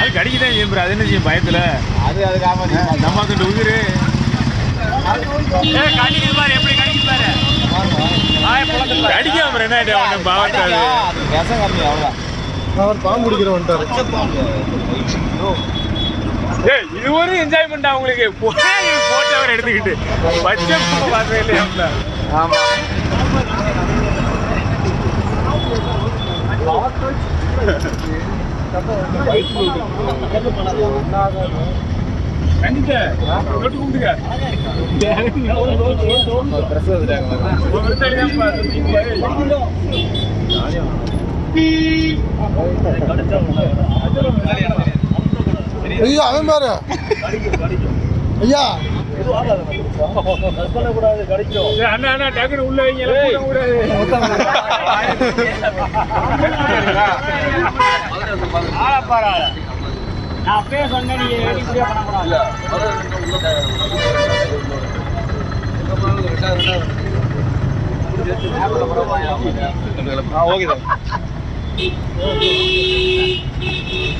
அது கடிக்குதான் செய்யும். அது என்ன செய்யும் பயத்துல? அது அது நம்ம கிட்ட உயிரு. bro, என்ன அவர் பாம்பு பிடிக்கிற வந்துட்டாரு. ஏய் இது ஒரு என்ஜாய்மெண்ட் அவங்களுக்கு போட்டோ அவர் எடுத்துக்கிட்டு. பச்சை பார்த்தே இல்லையா? ஆமா. ஐயா அவன் பாரு. ஐயா. அண்ணா டக்குனு உள்ள வைங்க பரவாயில்ல நான் அப்பயே சொன்னேன் நீங்க பண்ண பண்ணக்கூடாது ஓகே சார்.